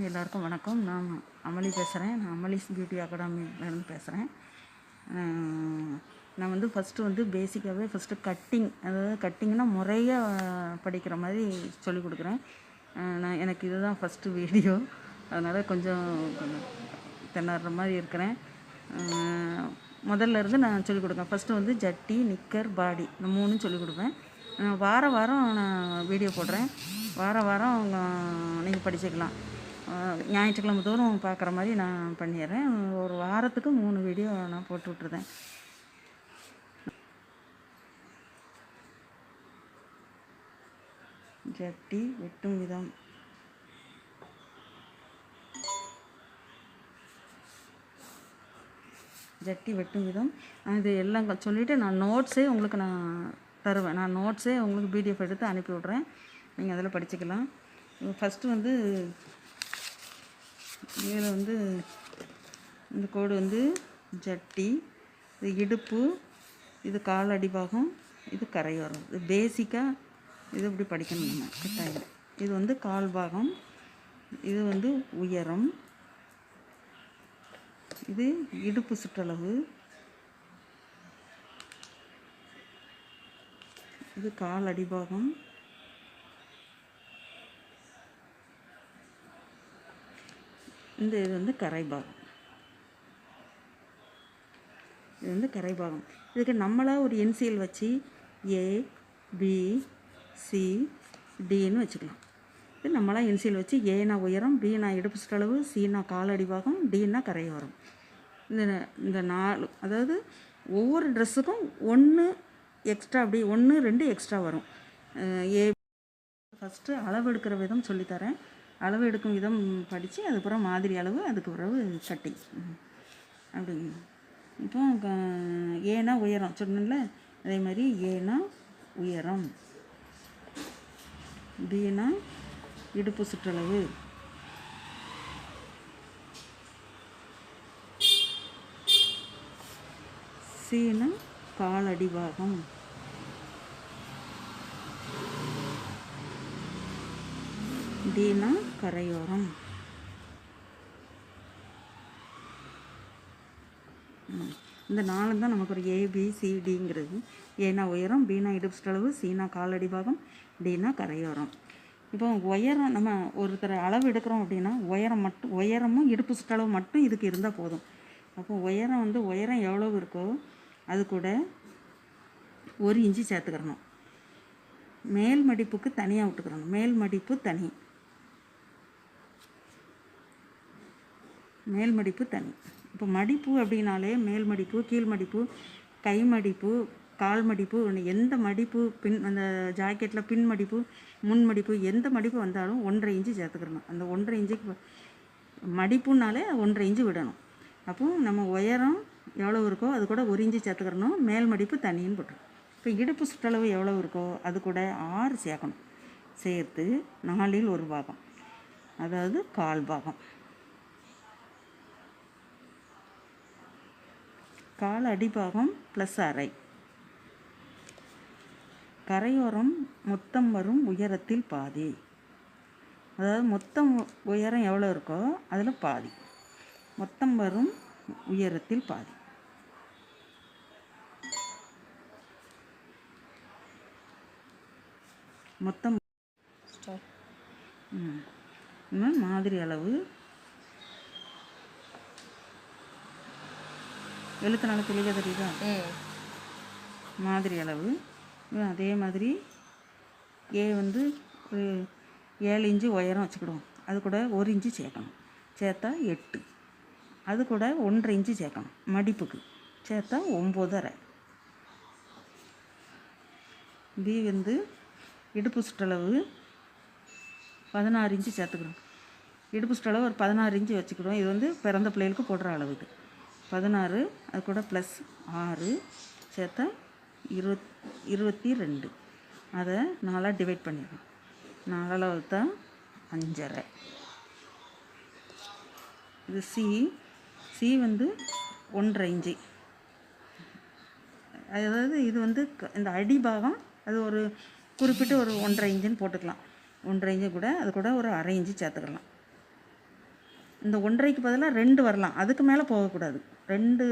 எல்லாருக்கும் வணக்கம். நான் அமளி பேசுகிறேன் நான் அமளிஸ் பியூட்டி அகாடமிலேருந்து பேசுகிறேன் நான் வந்து ஃபஸ்ட்டு வந்து பேசிக்காகவே ஃபஸ்ட்டு கட்டிங் அதாவது கட்டிங்னா முறையாக படிக்கிற மாதிரி சொல்லிக் கொடுக்குறேன். நான் எனக்கு இதுதான் ஃபஸ்ட்டு வீடியோ அதனால் கொஞ்சம் திணற மாதிரி இருக்கிறேன். முதல்ல இருந்து நான் சொல்லிக் கொடுப்பேன் ஃபஸ்ட்டு வந்து ஜட்டி நிக்கர் பாடி இந்த மூணும் சொல்லிக் கொடுப்பேன். வார வாரம் நான் வீடியோ போடுறேன். வார வாரம் நீங்கள் படிச்சுக்கலாம். ஞாயிற்றுக்கிழமை தோறும் பார்க்குற மாதிரி நான் பண்ணிடுறேன். ஒரு வாரத்துக்கு மூணு வீடியோ நான் போட்டு விட்ருதேன் ஜட்டி வெட்டும் விதம். ஜட்டி வெட்டும் விதம். இது எல்லாம் சொல்லிவிட்டு நான் நோட்ஸே உங்களுக்கு நான் தருவேன். நான் நோட்ஸே உங்களுக்கு பிடிஎஃப் எடுத்து அனுப்பி விட்றேன். நீங்கள் அதில் படிச்சுக்கலாம். ஃபஸ்ட்டு வந்து இதில் வந்து இந்த கோடு வந்து ஜட்டி இது இடுப்பு இது கால் அடிபாகம் இது கரையோரம் இது பேசிக்காக இது இப்படி படிக்கணும் நம்ம கட்டாயம். இது வந்து கால் பாகம் இது வந்து உயரம் இது இடுப்பு சுற்றளவு இது கால் அடிபாகம் இந்த இது வந்து கரை பாகம் இது வந்து கரை பாகம் இதுக்கு நம்மளாக ஒரு என்சிஎல் வச்சு ஏ பி சி டின்னு வச்சுக்கலாம். இது நம்மளாக என்சியல் வச்சு ஏனா உயரம் பினா இடுப்பு சுற்றளவு சினா காலடி பாகம் டினா கரை வரும் இந்த இந்த நாலு அதாவது ஒவ்வொரு ட்ரெஸ்ஸுக்கும் ஒன்று எக்ஸ்ட்ரா அப்படி ஒன்று ரெண்டு எக்ஸ்ட்ரா வரும். ஏ ஃபஸ்ட்டு அளவு எடுக்கிற விதம் சொல்லித்தரேன். அளவு எடுக்கும் விதம் படித்து அதுக்கப்புறம் மாதிரி அளவு அதுக்கு பிறகு கட்டிங் அப்படிங்க அப்படி. இப்போ ஏனா உயரம். சொன்னல அதே மாதிரி ஏனா உயரம். பீனா இடுப்பு சுற்றளவு. சீனா கால் டீனா கரையோரம். இந்த நாலு தான் நமக்கு ஒரு ஏபிசிடிங்கிறது ஏனா உயரம் பீனா இடுப்பு சீனா காலடி பாகம் டீனா கரையோரம். இப்போ உயரம் நம்ம ஒருத்தர் அளவு எடுக்கிறோம் அப்படின்னா உயரம் மட்டும் உயரமும் இடுப்பு சுற்றளவு மட்டும் இதுக்கு இருந்தால் போதும். அப்போ உயரம் வந்து உயரம் எவ்வளவு இருக்கோ அது கூட ஒரு இன்ச்சு சேர்த்துக்கிறணும். மேல் மடிப்புக்கு தனியாக விட்டுக்கிறணும். மேல் மடிப்பு தனி. மேல் மடிப்பு தனி. இப்போ மடிப்பு அப்படின்னாலே மேல் மடிப்பு கீழ் மடிப்பு கை மடிப்பு கால் மடிப்பு எந்த மடிப்பு பின் அந்த ஜாக்கெட்டில் பின் மடிப்பு முன் மடிப்பு எந்த மடிப்பு வந்தாலும் ஒன்றரை இன்ச்சு சேர்த்துக்கிறணும் அந்த ஒன்றரை இன்ச்சுக்கு மடிப்புனாலே ஒன்றரை இன்ச்சு விடணும். அப்போ நம்ம உயரம் எவ்வளோ இருக்கோ அது கூட ஒரு இன்ச்சு சேர்த்துக்கிறணும் மேல் மடிப்பு தனின்னு போட்டுரும் இப்போ இடுப்பு சுற்றளவு எவ்வளோ இருக்கோ அது கூட ஆறு சேர்க்கணும். சேர்த்து நாலில் ஒரு பாகம். அதாவது கால் பாகம். கால் அடிபாகம் ப்ளஸ் அரை. கரையோரம் மொத்தம் வரும் உயரத்தில் பாதி. அதாவது மொத்தம் உயரம் எவ்வளோ இருக்கோ அதில் பாதி. மொத்தம் வரும் உயரத்தில் பாதி. மொத்தம் மாதிரி அளவு எழுத்துனால தெளிவாக தெரியுதா? மாதிரி அளவு. அதே மாதிரி ஏ வந்து ஒரு ஏழு இன்ச்சு உயரம் வச்சுக்கிடுவோம். அது கூட ஒரு இன்ச்சு சேர்க்கணும். சேர்த்தா எட்டு. அது கூட ஒன்றரை இன்ச்சு சேர்க்கணும். மடிப்புக்கு. சேர்த்தா ஒம்போதரை. பி வந்து இடுப்பு சுற்றளவு பதினாறு இன்ச்சு சேர்த்துக்கிறோம் இடுப்பு சுற்றளவு ஒரு பதினாறு இன்ச்சு வச்சுக்கிடுவோம். இது வந்து பிறந்த பிள்ளைகளுக்கு போடுற அளவு இது பதினாறு அது கூட ப்ளஸ் ஆறு சேர்த்தா இருபத் இருபத்தி ரெண்டு. அதை நாலாக டிவைட் பண்ணிடுறோம் நாலால் வகுத்தா அஞ்சரை. இது சி சி வந்து ஒன்றரை இஞ்சி அதாவது இது வந்து க- இந்த அடிபாகம் அது ஒரு குறிப்பிட்டு ஒரு ஒன்றரை இன்ச்சுன்னு போட்டுக்கலாம். ஒன்றரை இன்ச்சு கூட அது கூட ஒரு அரை இன்ச்சு சேர்த்துக்கலாம். இந்த ஒன்றரைக்கு பதிலாக ரெண்டு வரலாம். அதுக்கு மேலே போகக்கூடாது. ரெண்டு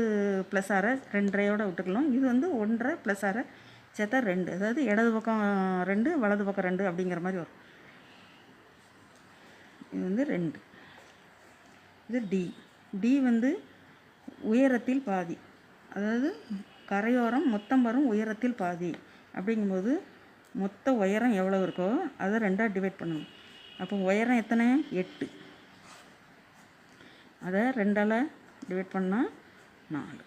ப்ளஸ் அரை ரெண்டரையோட விட்டுக்கலாம். இது வந்து ஒன்றரை ப்ளஸ் அரை சேர்த்தா ரெண்டு. அதாவது இடது பக்கம் ரெண்டு வலது பக்கம் ரெண்டு அப்படிங்கிற மாதிரி வரும். இது வந்து ரெண்டு. இது டி டி வந்து உயரத்தில் பாதி. அதாவது கரையோரம் மொத்தம் வரும் உயரத்தில் பாதி. அப்படிங்கும்போது மொத்த உயரம் எவ்வளோ இருக்கோ அதை ரெண்டாக டிவைட் பண்ணணும். அப்போ உயரம் எத்தனை? எட்டு. அதை ரெண்டால் டிவைட் பண்ணால் நாலு.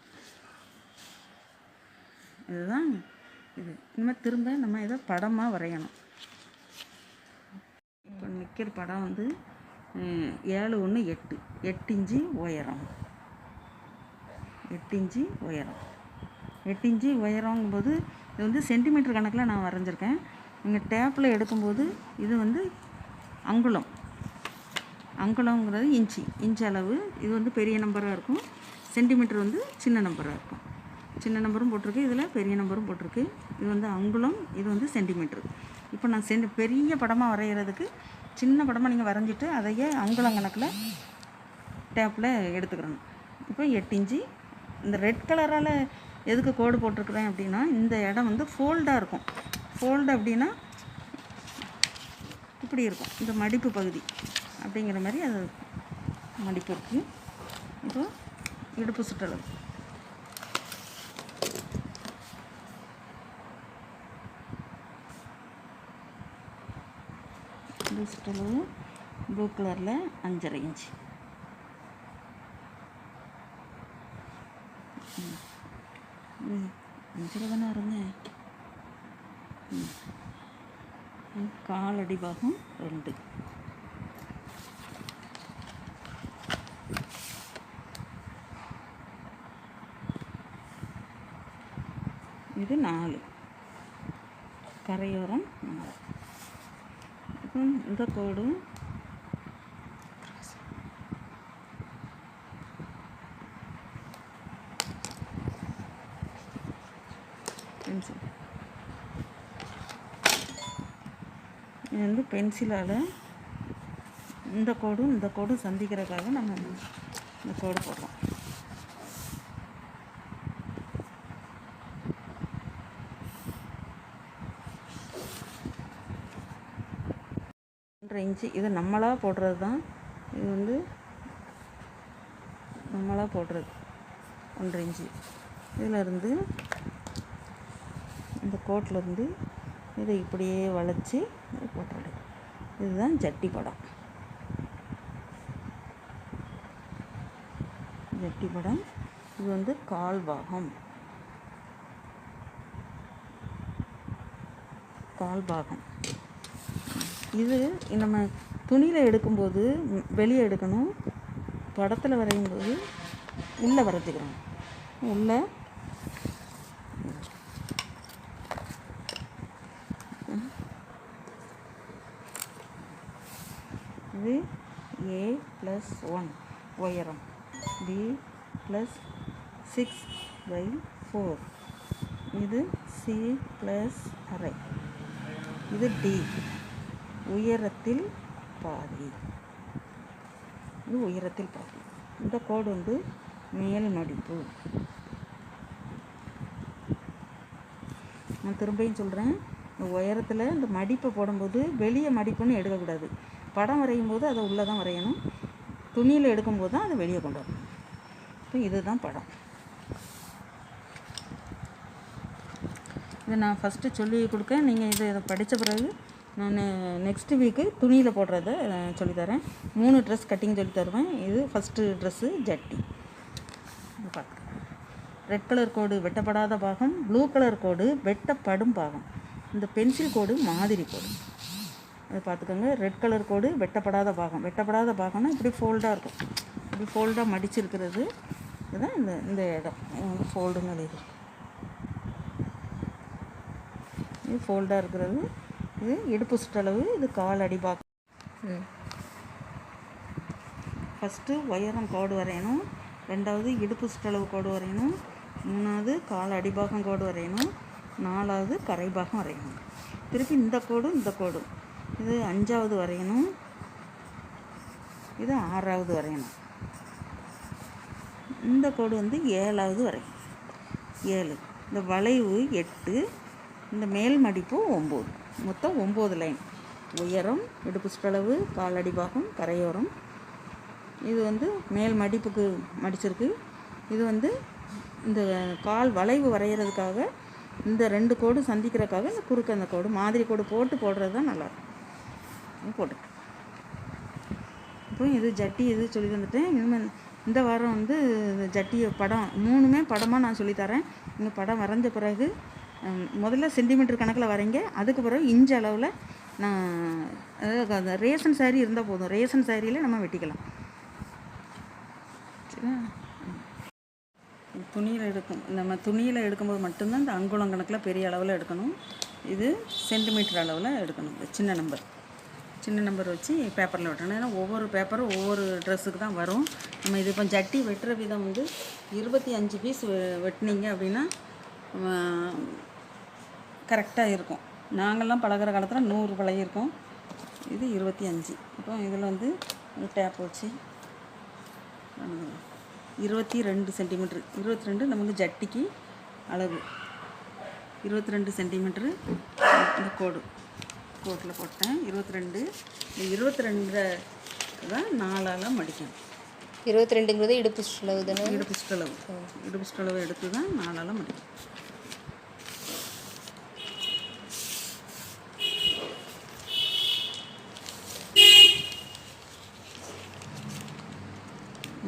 இதுதான் இது. இனிமேல் திரும்ப நம்ம இதை படமாக வரையணும். இப்போ நிற்கிற படம் வந்து ஏழு ஒன்று எட்டு. எட்டு இஞ்சி உயரம். எட்டு இஞ்சி உயரம். எட்டு இஞ்சி உயரங்கும்போது இது வந்து சென்டிமீட்டர் கணக்கில் நான் வரைஞ்சிருக்கேன். நீங்கள் டேப்பில் எடுக்கும்போது இது வந்து அங்குலம். அங்குலங்கிறது இன்ச்சு இன்ச் அளவு. இது வந்து பெரிய நம்பராக இருக்கும். சென்டிமீட்டர் வந்து சின்ன நம்பராக இருக்கும். சின்ன நம்பரும் போட்டிருக்கு. இதில் பெரிய நம்பரும் போட்டிருக்கு. இது வந்து அங்குலம் இது வந்து சென்டிமீட்டர். இப்போ நான் சென்டி பெரிய படமாக வரைகிறதுக்கு சின்ன படமாக நீங்கள் வரைஞ்சிட்டு அதையே அங்குலம் கணக்கில் டேப்பில் எடுத்துக்கிறணும். இப்போ எட்டு இன்ச்சு. இந்த ரெட் கலரால் எதுக்கு கோடு போட்டிருக்குறேன் அப்படின்னா இந்த இடம் வந்து ஃபோல்டாக இருக்கும். ஃபோல்டு அப்படின்னா இப்படி இருக்கும். இந்த மடிப்பு பகுதி. அப்படிங்கிற மாதிரி அது மடிப்பு இருக்குது இப்போ இடுப்பு சுற்றளவு. இடுப்பு சுற்றளவு ப்ளூ கலரில் அஞ்சரை இன்ச்சு. ம். அஞ்சரை தானே இருந்தேன் காலடி பாகம் ரெண்டு. இது நாலு. கரையோரம் நாலு. அப்புறம் இந்த கோடு பென்சில். இது வந்து பென்சிலால் இந்த கோடும் இந்த கோடும் சந்திக்கிறதுக்காக நம்ம இந்த கோடு போடுறோம். இன்ச்சு இது நம்மளாக போடுறது தான். இது வந்து நம்மளாக போடுறது ஒன்றரை இன்ச்சு இதிலருந்து இந்த கோட்டில் இருந்து இதை இப்படியே வளைச்சி போட்டுறது இதுதான் ஜட்டி படம். ஜட்டி படம். இது வந்து கால் பாகம். கால் பாகம். இது நம்ம துணியில் எடுக்கும்போது வெளியே எடுக்கணும். படத்தில் வரையும் போது உள்ளே வரைஞ்சிக்கிறோம் உள்ளே. இது ஏ ப்ளஸ் ஒன் உயரம். B plus six by four இது சி ப்ளஸ் அரை. இது டி உயரத்தில் பாதி. இது உயரத்தில் பாதி. இந்த கோடு வந்து மேல் மடிப்பு நான் திரும்பியும் சொல்கிறேன் உயரத்தில் இந்த மடிப்பை போடும்போது வெளியே மடிப்புன்னு எடுக்கக்கூடாது. படம் வரையும் போது அதை உள்ளே தான் வரையணும். துணியில் எடுக்கும்போது தான் அதை வெளியே கொண்டு வரணும். இப்போ இதுதான் படம். இதை நான் ஃபஸ்ட்டு சொல்லி கொடுக்கேன். நீங்கள் இதை இதை படித்த பிறகு நான் நெக்ஸ்ட்டு வீக்கு துணியில் போடுறத சொல்லித்தரேன். மூணு ட்ரெஸ் கட்டிங் சொல்லி தருவேன். இது ஃபஸ்ட்டு ட்ரெஸ்ஸு ஜட்டி. பார்த்துக்க ரெட் கலர் கோடு வெட்டப்படாத பாகம் ப்ளூ கலர் கோடு வெட்டப்படும் பாகம். இந்த பென்சில் கோடு மாதிரி கோடு அதை பார்த்துக்கோங்க. ரெட் கலர் கோடு வெட்டப்படாத பாகம். வெட்டப்படாத பாகம்னா இப்படி ஃபோல்டாக இருக்கும். இப்படி ஃபோல்டாக மடிச்சிருக்கிறது. இதுதான் இந்த இந்த இடம். ஃபோல்டுங்கிறது இது ஃபோல்டாக இருக்கிறது. இது இடுப்பு சுற்றளவு இது கால் அடிபாக்கம் ஃபஸ்ட்டு உயரம் கோடு வரையணும். ரெண்டாவது இடுப்பு சுற்றளவு கோடு வரையணும். மூணாவது கால் அடிபாகம் கோடு வரையணும். நாலாவது கரைபாகம் வரையணும். திருப்பி இந்த கோடு இந்த கோடு. இது அஞ்சாவது வரையணும். இது ஆறாவது வரையணும். இந்த கோடு வந்து ஏழாவது வரையும் ஏழு. இந்த வளைவு எட்டு. இந்த மேல் மடிப்பு ஒம்பது. மொத்தம் ஒம்பது லைன். உயரம் இடுப்பு சுற்றளவு காலடி பாகம் கரையோரம். இது வந்து மேல் மடிப்புக்கு மடிச்சிருக்கு. இது வந்து இந்த கால் வளைவு வரைகிறதுக்காக இந்த ரெண்டு கோடு சந்திக்கிறதுக்காக இந்த குறுக்க அந்த கோடு மாதிரி கோடு போட்டு போடுறது தான் நல்லாயிருக்கும் போட்டு. இப்போ இது ஜட்டி இது சொல்லி தந்துட்டேன். இனிமேல் இந்த வாரம் வந்து இந்த ஜட்டியை படம் மூணுமே படமாக நான் சொல்லித்தரேன் நீங்கள் படம் வரைஞ்ச பிறகு முதல்ல சென்டிமீட்டர் கணக்கில் வரைங்க அதுக்கு பிறகு இன்ச் அளவில் நான் அதாவது ரேஷன் சாரீ இருந்தால் போதும். ரேஷன் சாரியில் நம்ம வெட்டிக்கலாம். துணியில் எடுக்கும் நம்ம துணியில் எடுக்கும்போது மட்டும்தான் இந்த அங்குலம் கணக்கில் பெரிய அளவில் எடுக்கணும். இது சென்டிமீட்டர் அளவில் எடுக்கணும். சின்ன நம்பர் சின்ன நம்பர் வச்சு பேப்பரில் வெட்டணும். ஏன்னா ஒவ்வொரு பேப்பரும் ஒவ்வொரு ட்ரெஸ்ஸுக்கு தான் வரும். நம்ம இது இப்போ ஜட்டி வெட்டுற விதம் வந்து இருபத்தி அஞ்சு பீஸ் வெட்டினீங்க அப்படின்னா கரெக்டாக இருக்கும். நாங்கள்லாம் பழகுற காலத்தில் நூறு பழகிருக்கோம் இது இருபத்தி அஞ்சு. இப்போ இதில் வந்து டேப் வச்சு இருபத்தி ரெண்டு சென்டிமீட்ரு இருபத்தி ரெண்டு நமக்கு ஜட்டிக்கு அளவு. இருபத்தி ரெண்டு சென்டிமீட்ரு இந்த கோடு. கோட்டில் போட்டேன். இருபத்தி ரெண்டு. இந்த இருபத்தி ரெண்டு தான் நாலால் மடிக்கணும். இருபத்தி ரெண்டுங்கிறது இடுப்பு சுற்றளவு தானே? இடுப்பு சுற்றளவு இடுப்பு சுற்றளவு எடுத்து தான் நாலால் மடிக்கணும்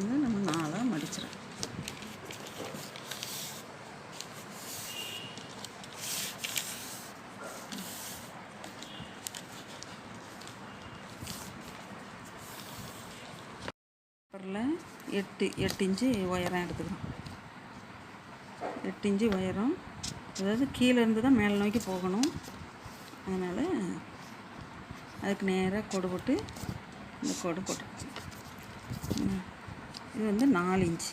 இது நம்ம நாலாக மடிச்சிடும் பேப்பரில் எட்டு எட்டு இன்ச்சு உயரம் எடுத்துக்கிறோம். எட்டு இன்ச்சு உயரம் அதாவது கீழே இருந்து தான் மேலே நோக்கி போகணும். அதனால் அதுக்கு நேராக கொடு போட்டு இந்த கொடு போட்டு இது வந்து நாலு இன்ச்சு.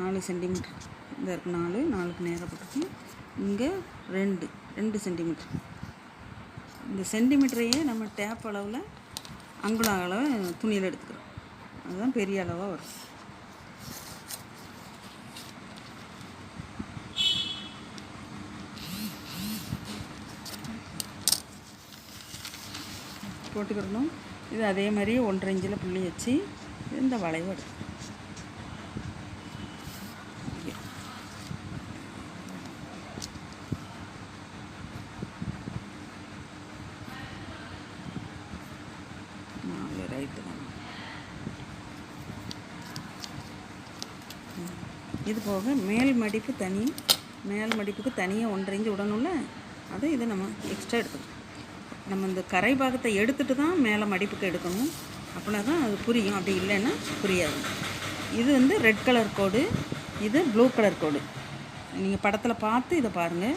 நாலு சென்டிமீட்டர். இந்த இருக்குது நாலு நாலுக்கு நேராக போட்டுருக்கு இங்கே ரெண்டு ரெண்டு சென்டிமீட்டர். இந்த சென்டிமீட்டரையே நம்ம டேப் அளவில் அங்குலா அளவு துணியில் எடுத்துக்கிறோம். அதுதான் பெரிய அளவாக வரும். போட்டுக்கிடணும். இது அதே மாதிரி ஒன்றரை இஞ்சில் புள்ளி வச்சு இந்த வளைவு எடுக்கும் நாலு ரைட்டு தான் ம். இது போக மேல் மடிப்பு தனி மேல் மடிப்புக்கு தனியாக ஒன்றரை விடணும்ல அதை இதை நம்ம எக்ஸ்ட்ரா எடுத்துக்கணும். நம்ம இந்த கரை பாகத்தை எடுத்துட்டு தான் மேலே மடிப்புக்கு எடுக்கணும். அப்படின்னா தான் அது புரியும். அப்படி இல்லைன்னா புரியாது. இது வந்து ரெட் கலர் கோடு இது ப்ளூ கலர் கோடு நீங்கள் படத்தில் பார்த்து இதை பாருங்கள்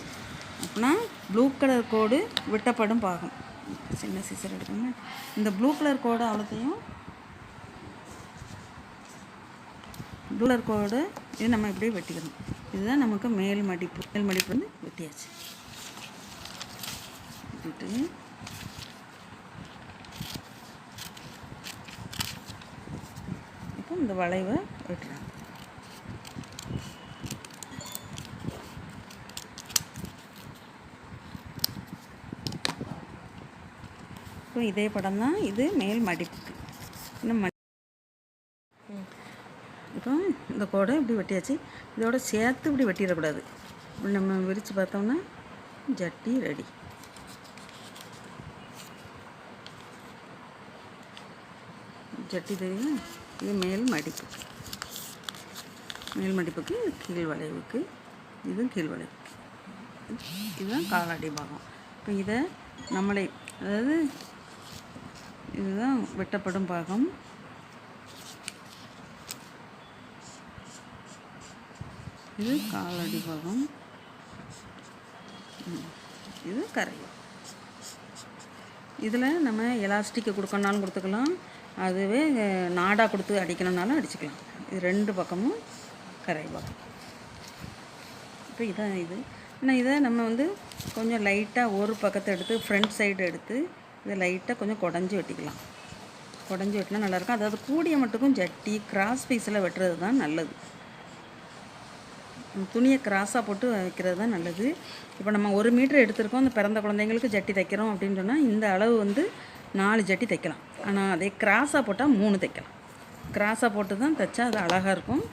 அப்படின்னா ப்ளூ கலர் கோடு விட்டப்படும் பாகம். சின்ன சீசர் எடுக்கணும் இந்த ப்ளூ கலர் கோடு அவ்வளோத்தையும் ப்ளூ கோடு இது நம்ம இப்படியே வெட்டிக்கணும். இதுதான் நமக்கு மேல் மடிப்பு. மேல் மடிப்பு வந்து வெட்டியாச்சு. வெட்டிட்டு இப்போ இந்த வளைவை வெட்டுறாங்க இப்போ இதே படம் தான் இது மேல் மடிப்புக்கு. இன்னும் மடி இந்த கோடை இப்படி வெட்டியாச்சு. இதோட சேர்த்து இப்படி வெட்டிடக்கூடாது. இப்படி நம்ம விரித்து பார்த்தோம்னா ஜட்டி ரெடி. ஜட்டி தெரியும் இது மேல் மடிப்பு. மேல் மடிப்புக்கு கீழ் வளைவுக்கு இதுவும் கீழ் வளைவுக்கு. இதுதான் காலாடி பாகம். இப்போ இதை நம்மளே அதாவது இதுதான் வெட்டப்படும் பாகம். இது காலடி பாகம் இது கரை. இதில் நம்ம எலாஸ்டிக்கை கொடுக்கணுனாலும் கொடுத்துக்கலாம். அதுவே நாடாக கொடுத்து அடிக்கணும்னாலும் அடிச்சுக்கலாம். இது ரெண்டு பக்கமும் கரை பாகம் இப்போ இதான் இது. ஆனால் இதை நம்ம வந்து கொஞ்சம் லைட்டாக ஒரு பக்கத்தை எடுத்து ஃப்ரண்ட் சைடு எடுத்து இதை லைட்டாக கொஞ்சம் குடஞ்சி வெட்டிக்கலாம். குடஞ்சி வெட்டினா நல்லாயிருக்கும் அதாவது கூடிய மட்டுக்கும் ஜட்டி கிராஸ் பீஸில் வெட்டுறது தான் நல்லது. துணியை கிராஸாக போட்டு வைக்கிறது தான் நல்லது. இப்போ நம்ம ஒரு மீட்டர் எடுத்திருக்கோம் அந்த பிறந்த குழந்தைங்களுக்கு ஜட்டி தைக்கிறோம் அப்படின்னு சொன்னால் இந்த அளவு வந்து நாலு ஜட்டி தைக்கலாம். ஆனால் அதே கிராஸாக போட்டால் மூணு தைக்கலாம். கிராஸாக போட்டு தான் தைச்சா அது அழகாக இருக்கும்.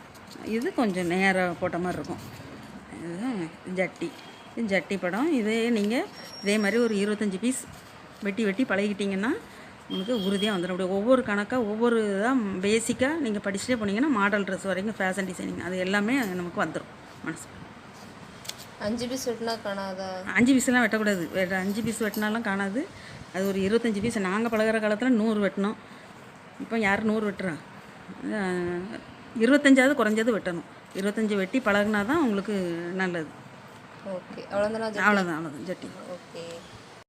இது கொஞ்சம் நேராக போட்ட மாதிரி இருக்கும். இதுதான் ஜட்டி. ஜட்டி படம். இதே நீங்கள் இதே மாதிரி ஒரு இருபத்தஞ்சி பீஸ் வெட்டி வெட்டி பழகிட்டிங்கன்னா உங்களுக்கு உறுதியாக வந்துடும் அப்படி ஒவ்வொரு கணக்காக ஒவ்வொரு இதாக பேசிக்காக நீங்கள் படிச்சுட்டே போனீங்கன்னா மாடல் ட்ரெஸ் வரைக்கும் ஃபேஷன் டிசைனிங் அது எல்லாமே நமக்கு வந்துடும் மனசு அஞ்சு பீஸ் வெட்டினா காணாதா? அஞ்சு பீஸ்லாம் வெட்டக்கூடாது. வெட்ட அஞ்சு பீஸ் வெட்டினாலாம் காணாது. அது ஒரு இருபத்தஞ்சி பீஸ் நாங்கள் பழகுற காலத்தில் நூறு வெட்டினோம். இப்போ யார் நூறு வெட்டுறா? இருபத்தஞ்சாவது குறைஞ்சது வெட்டணும். இருபத்தஞ்சி வெட்டி பழகுனா தான் உங்களுக்கு நல்லது. ஓகே. அவ்வளோதானா அவ்வளோதான் அவ்வளோதான் ஜட்டி. ஓகே.